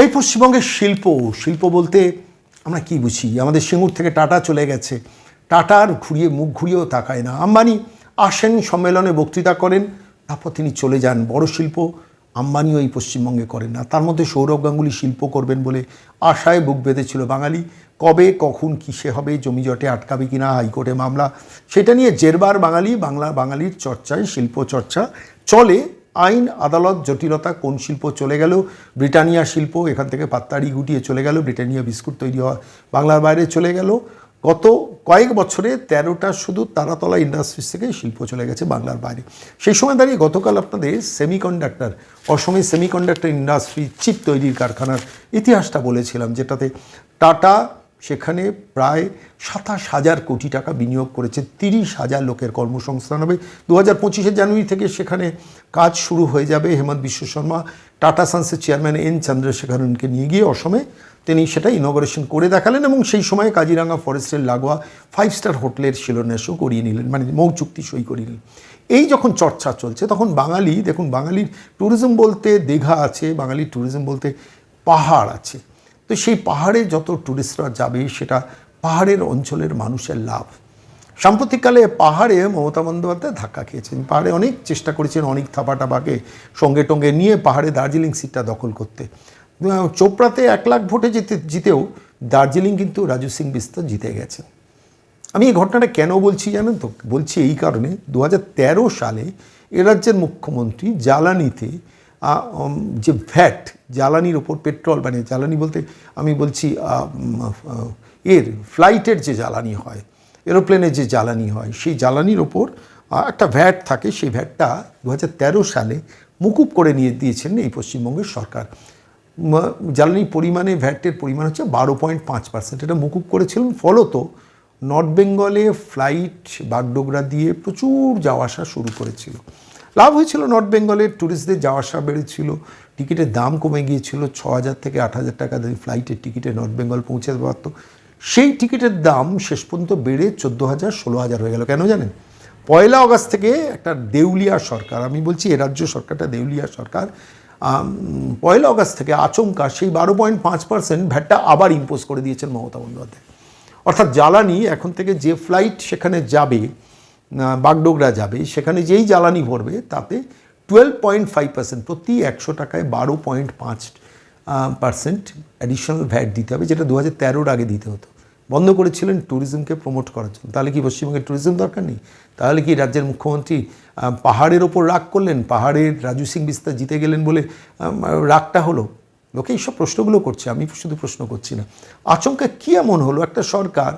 এই পশ্চিমবঙ্গের শিল্প শিল্প বলতে আমরা কি বুঝি? আমাদের সিঙ্গুর থেকে টাটা চলে গেছে। টাটার ঘুরিয়ে, মুখ ঘুরিয়েও তাকায় না। আম্বানি আসেন, সম্মেলনে বক্তৃতা করেন, তারপর তিনি চলে যান। বড় শিল্প আম্বানিও এই পশ্চিমবঙ্গে করেন না। তার মধ্যে সৌরভ গাঙ্গুলি শিল্প করবেন বলে আশায় বুক বেঁধেছিল বাঙালি। কবে, কখন, কিসে হবে, জমি জটে আটকাবে কিনা, হাইকোর্টে মামলা, সেটা নিয়ে জেরবার বাঙালি, বাংলা, বাঙালির চর্চায়, শিল্প চর্চা চলে। আইন, আদালত, জটিলতা, কোন শিল্প চলে গেল? ব্রিটানিয়া শিল্প, এখান থেকে পাত্তাড়ি গুটিয়ে চলে গেল, ব্রিটানিয়া বিস্কুট তৈরি হওয়া বাংলার বাইরে চলে গেল। গত কয়েক বছরে তেরোটা শুধু তারাতলা ইন্ডাস্ট্রিজ থেকে শিল্প চলে গেছে বাংলার বাইরে। সেই সময় দাঁড়িয়ে গতকাল আপনাদের সেমিকন্ডাক্টর, অসমে সেমিকন্ডাক্টর ইন্ডাস্ট্রি চিপ তৈরির কারখানার ইতিহাসটা বলেছিলাম, যেটাতে টাটা সেখানে প্রায় সাতাশ হাজার কোটি টাকা বিনিয়োগ করেছে, তিরিশ হাজার লোকের কর্মসংস্থান হবে। দু হাজার পঁচিশে জানুয়ারি থেকে সেখানে কাজ শুরু হয়ে যাবে। হেমন্ত বিশ্ব শর্মা, টাটা সান্সের চেয়ারম্যান এন চন্দ্রশেখরনকে নিয়ে গিয়ে অসমে তিনি সেটা ইনগরেশন করে দেখালেন এবং সেই সময় কাজিরাঙ্গা ফরেস্টের লাগোয়া ফাইভ স্টার হোটেলের শিলান্যাসও করিয়ে নিলেন মানে মৌ চুক্তি সই করিয়ে নিলেন। এই যখন চর্চা চলছে, তখন বাঙালি, দেখুন বাঙালির ট্যুরিজম বলতে দীঘা আছে, বাঙালির ট্যুরিজম বলতে পাহাড় আছে। তো সেই পাহাড়ে যত ট্যুরিস্টরা যাবে, সেটা পাহাড়ের অঞ্চলের মানুষের লাভ। সাম্প্রতিককালে পাহাড়ে মমতা বন্দ্যোপাধ্যায় ধাক্কা খেয়েছেন। পাহাড়ে অনেক চেষ্টা করেছেন অনেক থাপা টাপাকে সঙ্গে টঙ্গে নিয়ে পাহাড়ে দার্জিলিং সিটটা দখল করতে। চোপড়াতে এক লাখ ভোটে জিতে, জিতেও দার্জিলিং কিন্তু রাজু সিং বিস্তার জিতে গেছেন। আমি এই ঘটনাটা কেন বলছি জানেন তো? বলছি এই কারণে দু হাজার তেরো সালে এ রাজ্যের মুখ্যমন্ত্রী জ্বালানিতে যে ভ্যাট জ্বালানির ওপর পেট্রোল মানে জ্বালানি বলতে আমি বলছি এর ফ্লাইটের যে জ্বালানি হয় এরোপ্লেনের যে জ্বালানি হয়, সেই জ্বালানির ওপর একটা ভ্যাট থাকে, সেই ভ্যাটটা দু হাজার তেরো সালে মুকুব করে নিয়ে দিয়েছেন এই পশ্চিমবঙ্গের সরকার। ম- জ্বালানি পরিমাণে, ভ্যাটের পরিমাণ হচ্ছে বারো পয়েন্ট পাঁচ পার্সেন্ট। এটা মুকুব করেছিলেন, ফলত নর্থ বেঙ্গলে ফ্লাইট বাগডোগরা দিয়ে প্রচুর যাওয়া আসা শুরু করেছিল। লাভ হয়েছিল নর্থ বেঙ্গলের ট্যুরিস্টদের যাওয়া আসা বেড়েছিল। টিকিটের দাম কমে গিয়েছিল ছ হাজার থেকে আট হাজার টাকা দিয়ে ফ্লাইটের টিকিটে নর্থ বেঙ্গল পৌঁছে পারত সেই টিকিটের দাম শেষ পর্যন্ত বেড়ে চোদ্দ হাজার ষোলো হাজার হয়ে গেল। কেন জানেন? পয়লা আগস্ট থেকে একটা দেউলিয়া সরকার, আমি বলছি এ রাজ্য সরকারটা দেউলিয়া সরকার পয়লা আগস্ট থেকে আচমকা সেই বারো পয়েন্ট পাঁচ পার্সেন্ট ভ্যাটটা আবার ইম্পোজ করে দিয়েছেন মমতা বন্দ্যোপাধ্যায়। অর্থাৎ জ্বালানি এখন থেকে যে ফ্লাইট সেখানে যাবে বাগডোগরা যাবে, সেখানে যেই জ্বালানি ভরবে, তাতে টুয়েলভ পয়েন্ট ফাইভ পার্সেন্ট প্রতি একশো টাকায় বারো পয়েন্ট পাঁচ পার্সেন্ট অ্যাডিশনাল ভ্যাট দিতে হবে, যেটা দু হাজার তেরোর আগে দিতে হতো। বন্ধ করেছিলেন ট্যুরিজমকে প্রমোট করার জন্য। তাহলে কি পশ্চিমবঙ্গের ট্যুরিজম দরকার নেই? তাহলে কি রাজ্যের মুখ্যমন্ত্রী পাহাড়ের ওপর রাগ করলেন? পাহাড়ের রাজু সিং বিস্তার জিতে গেলেন বলে রাগটা হলো? লোকে এইসব প্রশ্নগুলো করছে, আমি শুধু প্রশ্ন করছি না। আচমকা কী এমন হলো? একটা সরকার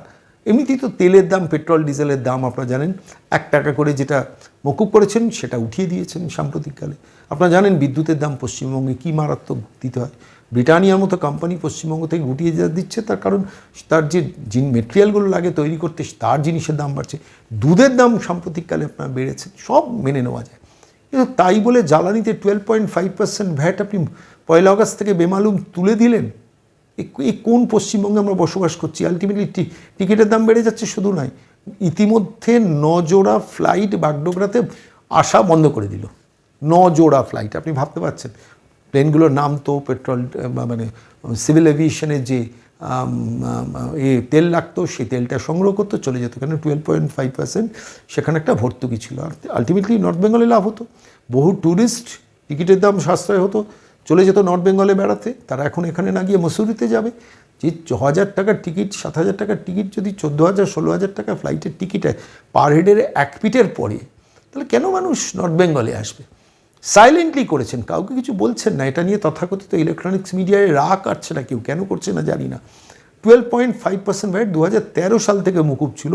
এমনিতেই তো তেলের দাম, পেট্রোল, ডিজেলের দাম আপনারা জানেন, এক টাকা করে যেটা মকুব করেছেন, সেটা উঠিয়ে দিয়েছেন সাম্প্রতিককালে। আপনারা জানেন বিদ্যুতের দাম পশ্চিমবঙ্গে কী মারাত্মক দিতে হয়। ব্রিটানিয়ার মতো কোম্পানি পশ্চিমবঙ্গ থেকে গুটিয়ে যা দিচ্ছে, তার কারণ তার যে জিন মেটেরিয়ালগুলো লাগে তৈরি করতে, তার জিনিসের দাম বাড়ছে। দুধের দাম সাম্প্রতিককালে আপনার বেড়েছে, সব মেনে নেওয়া যায়। কিন্তু তাই বলে জ্বালানিতে twelve point five percent VAT আপনি পয়লা আগস্ট থেকে বেমালুম তুলে দিলেন এই কোন পশ্চিমবঙ্গে আমরা বসবাস করছি? আলটিমেটলি টিকিটের দাম বেড়ে যাচ্ছে শুধু নয় ইতিমধ্যে নজোড়া ফ্লাইট বাগডোগরাতে আসা বন্ধ করে দিল। নজোড়া ফ্লাইট আপনি ভাবতে পারছেন। প্লেনগুলোর নাম তো পেট্রোল মানে সিভিল এভিয়েশনের যে এ তেল লাগতো, সেই তেলটা সংগ্রহ করতো, চলে যেত। কেন? টুয়েলভ পয়েন্ট ফাইভ পার্সেন্ট সেখানে একটা ভর্তুকি ছিল। আর আলটিমেটলি নর্থ বেঙ্গলে লাভ হতো। বহু ট্যুরিস্ট টিকিটের দাম সাশ্রয় হতো। চলে যেত নর্থ বেঙ্গলে বেড়াতে, তারা এখন এখানে না গিয়ে মসুরিতে যাবে। যে ছ হাজার টাকার টিকিট, সাত হাজার টাকার টিকিট যদি চোদ্দ হাজার, ষোলো হাজার টাকা ফ্লাইটের টিকিট পার হেডের এক পিটের পরে, তাহলে কেন মানুষ নর্থ বেঙ্গলে আসবে? সাইলেন্টলি করেছেন, কাউকে কিছু বলছেন না, এটা নিয়ে তথাকথিত ইলেকট্রনিক্স মিডিয়ায় রাগ কাটছে না কেউ, কেন করছে না জানি না। Twelve point five percent VAT দু হাজার তেরো সাল থেকে মুকুব ছিল।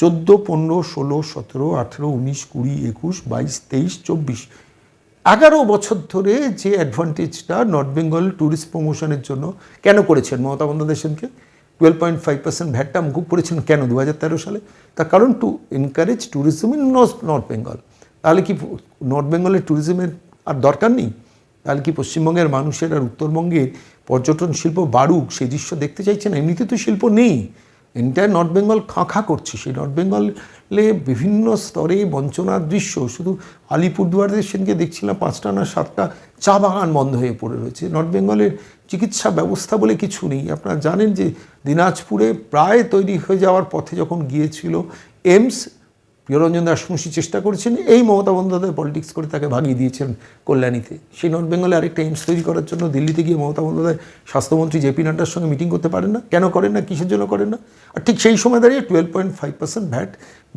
চোদ্দ, পনেরো, ষোলো, সতেরো, আঠেরো, উনিশ, কুড়ি, একুশ, বাইশ, তেইশ, চব্বিশ এগারো বছর ধরে যে অ্যাডভান্টেজটা নর্থ বেঙ্গল ট্যুরিস্ট প্রমোশনের জন্য কেন করেছেন? মমতা বন্দ্যোপাধ্যায় সেনকে টুয়েলভ পয়েন্ট ফাইভ পার্সেন্ট ভ্যাটটা মুকুব করেছেন কেন দু হাজার তেরো সালে? তার কারণ to encourage tourism in north north Bengal তাহলে কি নর্থ বেঙ্গলের ট্যুরিজমের আর দরকার নেই? তাহলে কি পশ্চিমবঙ্গের মানুষের আর উত্তরবঙ্গের পর্যটন শিল্প বাড়ুক? সেই দৃশ্য দেখতে চাইছে না এমনিতে তো শিল্প নেই। এন্টায়ার নর্থ বেঙ্গল খাঁখা করছে। সেই নর্থ বেঙ্গলে বিভিন্ন স্তরে বঞ্চনার দৃশ্য, শুধু আলিপুরদুয়ারের সেদিনকে দেখছিলাম পাঁচটা না সাতটা চা বাগান বন্ধ হয়ে পড়ে রয়েছে। নর্থ বেঙ্গলের চিকিৎসা ব্যবস্থা বলে কিছু নেই। আপনারা জানেন যে দিনাজপুরে প্রায় তৈরি হয়ে যাওয়ার পথে যখন গিয়েছিল এমস প্রিয়রঞ্জন দাসমুশি চেষ্টা করেছেন, এই মমতা বন্দ্যোপাধ্যায় পলিটিক্স করে তাকে ভাগিয়ে দিয়েছেন কল্যাণীতে। সেই নর্থ বেঙ্গলে আরেকটা এইমস তৈরি করার জন্য দিল্লিতে গিয়ে মমতা বন্দ্যোপাধ্যায় স্বাস্থ্যমন্ত্রী জেপি নাড্ডার সঙ্গে মিটিং করতে পারেন না। কেন করেন না? কিসের জন্য করেন না? আর ঠিক সেই সময় দাঁড়িয়ে twelve point five percent VAT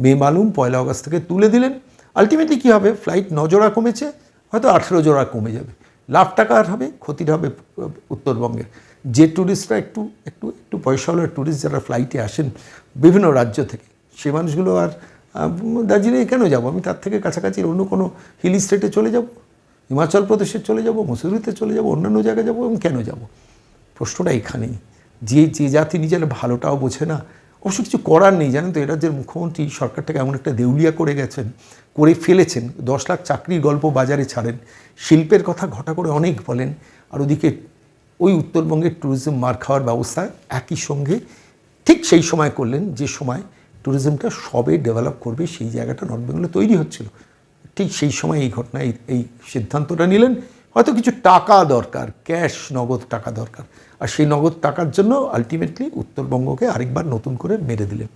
বেমালুম পয়লা আগস্ট থেকে তুলে দিলেন। আলটিমেটলি কী হবে? ফ্লাইট নজোড়া কমেছে, হয়তো আঠেরো জোড়া কমে যাবে। লাভ টাকা আর হবে, ক্ষতির হবে উত্তরবঙ্গের যে ট্যুরিস্টরা একটু একটু একটু পয়সাওয়ালা ট্যুরিস্ট যারা ফ্লাইটে আসেন বিভিন্ন রাজ্য থেকে, সে মানুষগুলো আর দার্জিলিংয়ে কেন যাব? আমি তার থেকে কাছাকাছি অন্য কোনো হিল স্টেটে চলে যাব? হিমাচল প্রদেশে চলে যাব? মসুরিতে চলে যাব? অন্যান্য জায়গায় যাব এবং কেন যাব? প্রশ্নটা এখানেই। যে যে জাতি নিজের ভালোটাও বোঝে না। অবশ্য কিছু করার নেই, জানেন তো? রাজ্যের মুখ্যমন্ত্রী সরকারটাকে এমন একটা দেউলিয়া করে গেছেন, করে ফেলেছেন। দশ লাখ চাকরির গল্প বাজারে ছাড়েন। শিল্পের কথা ঘটা করে অনেক বলেন। আর ওদিকে ওই উত্তরবঙ্গের ট্যুরিজম মার খাওয়ার ব্যবস্থা একই সঙ্গে ঠিক সেই সময় করলেন, যে সময় ট্যুরিজমটা সবে ডেভেলপ করবে, সেই জায়গাটা নর্থ বেঙ্গলে তৈরি হচ্ছিল। ঠিক সেই সময় এই ঘটনায় এই সিদ্ধান্তটা নিলেন। হয়তো কিছু টাকা দরকার ক্যাশ নগদ টাকা দরকার। আর সেই নগদ টাকার জন্য আলটিমেটলি উত্তরবঙ্গকে আরেকবার নতুন করে মেরে দিলেন।